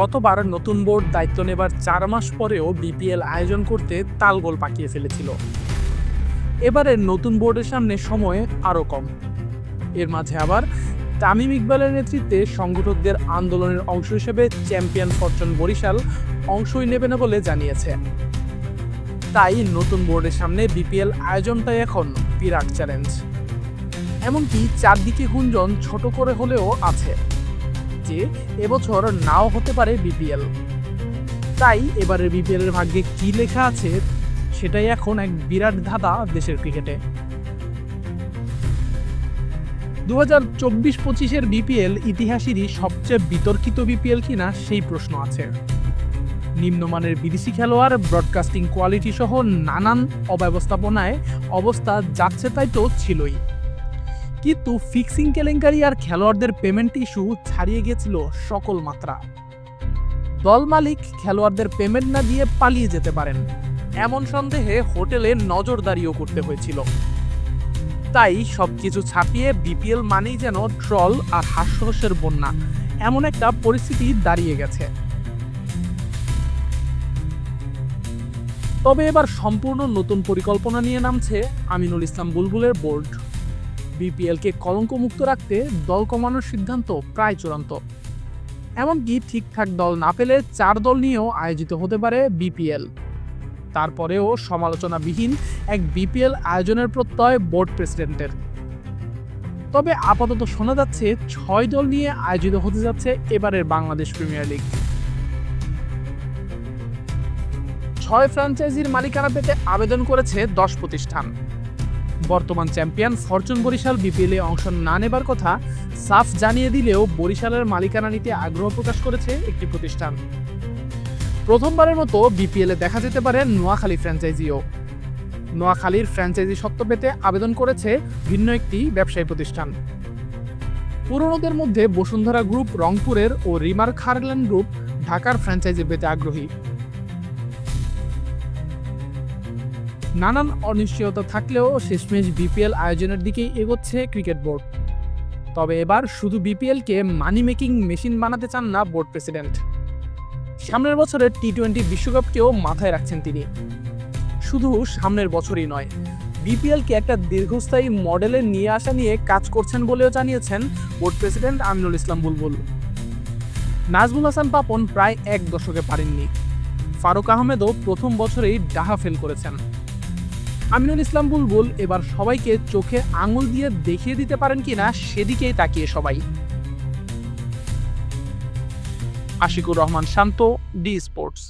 গতবার নতুন বোর্ড দায়িত্ব নেবার চার মাস পরেও বিপিএল আয়োজন করতে তালগোল পাকিয়ে ফেলেছিল। এবারের নতুন বোর্ডের সামনে সময় আরও কম। এর মাঝে আবার তামিম ইকবালের নেতৃত্বে সংগঠকদের আন্দোলনের অংশ হিসেবে চ্যাম্পিয়ন ফরচুন বরিশাল অংশই নেবে না বলে জানিয়েছে। তাই নতুন বোর্ডের সামনে বিপিএল আয়োজনটাই এখন বিরাট চ্যালেঞ্জ। এমনকি চারদিকে গুঞ্জন ছোট করে হলেও আছে। যে এবছর নাও হতে পারে বিপিএল। তাই এবারের বিপিএল এর ভাগ্যে কি লেখা আছে, সেটাই এখন এক বিরাট ধাঁধা দেশের ক্রিকেটে। দু হাজার চব্বিশ পঁচিশের বিপিএল ইতিহাসেরই সবচেয়ে বিতর্কিত বিপিএল কিনা সেই প্রশ্ন আছে। নিম্নমানের বিদেশি খেলোয়াড় ব্রডকাস্টিং কোয়ালিটি সহ নানান অব্যবস্থাপনায় অবস্থা যাচ্ছে তাই তো ছিলই। কিন্তু ফিক্সিং কেলেঙ্কারি আর খেলোয়াড়দের পেমেন্ট ইস্যু ছাড়িয়ে গেছিল সকল মাত্রা। দল মালিক খেলোয়াড়দের পেমেন্ট না দিয়ে পালিয়ে যেতে পারেন। এমন সন্দেহে হোটেলে নজরদারিও করতে হয়েছিল। তাই সব কিছু ছাপিয়ে বিপিএল মানেই যেন ট্রল আর হাস্যরসের বন্যা। এমন একটা পরিস্থিতি দাঁড়িয়ে গেছে। তবে এবার সম্পূর্ণ নতুন পরিকল্পনা নিয়ে নামছে আমিনুল ইসলাম বুলবুলের বোর্ড। বিপিএলকে কলঙ্কমুক্ত রাখতে দল কমানোর সিদ্ধান্ত প্রায় চূড়ান্ত। এমনকি ঠিকঠাক দল না পেলে চার দল নিয়েও আয়োজিত হতে পারে বিপিএল। তারপরেও সমালোচনাবিহীন এক বিপিএল আয়োজনের প্রত্যয় বোর্ড প্রেসিডেন্টের। তবে আপাতত শোনা যাচ্ছে ছয় দল নিয়ে আয়োজিত হতে যাচ্ছে এবারের বাংলাদেশ প্রিমিয়ার লিগ। ছয় ফ্র্যাঞ্চাইজির মালিকানা পেতে আবেদন করেছে দশ প্রতিষ্ঠান। বর্তমান চ্যাম্পিয়ন ফরচুন বরিশাল বিপিএলে অংশ না নেবার কথা সাফ জানিয়ে দিলেও বরিশালের মালিকানা নিতে আগ্রহ প্রকাশ করেছে একটি প্রতিষ্ঠান। প্রথমবারের মতো বিপিএলে দেখা যেতে পারে নোয়াখালী ফ্র্যাঞ্চাইজিও। নোয়াখালীর ফ্র্যাঞ্চাইজি সত্ত্ব পেতে আবেদন করেছে ভিন্ন একটি ব্যবসায়ী প্রতিষ্ঠান। পুরনোদের মধ্যে বসুন্ধরা গ্রুপ, রংপুরের ও রিমার খারল্যান্ড গ্রুপ ঢাকার ফ্র্যাঞ্চাইজি পেতে আগ্রহী। নানান অনিশ্চয়তা থাকলেও শেষমেশ বিপিএল আয়োজনের দিকেই এগোচ্ছে ক্রিকেট বোর্ড। তবে এবার শুধু বিপিএলকে মানি মেকিং মেশিন বানাতে চান না বোর্ড প্রেসিডেন্ট। সামনের বছরের টি টোয়েন্টি বিশ্বকাপকেও মাথায় রাখছেন তিনি। শুধু সামনের বছরই নয়, বিপিএলকে একটা দীর্ঘস্থায়ী মডেলে নিয়ে আসা নিয়ে কাজ করছেন বলেও জানিয়েছেন বোর্ড প্রেসিডেন্ট আমিনুল ইসলাম বুলবুল। নাজমুল হাসান পাপন প্রায় এক দশকে পারেননি। ফারুক আহমেদও প্রথম বছরেই ডাহা ফেল করেছেন। আমিনুল ইসলাম বুলবুল, এবার সবাইকে চোখে আঙুল দিয়ে দেখিয়ে দিতে পারেন কিনা সেদিকেই তাকিয়ে সবাই। Ashikur Rahman Shanto, D sports.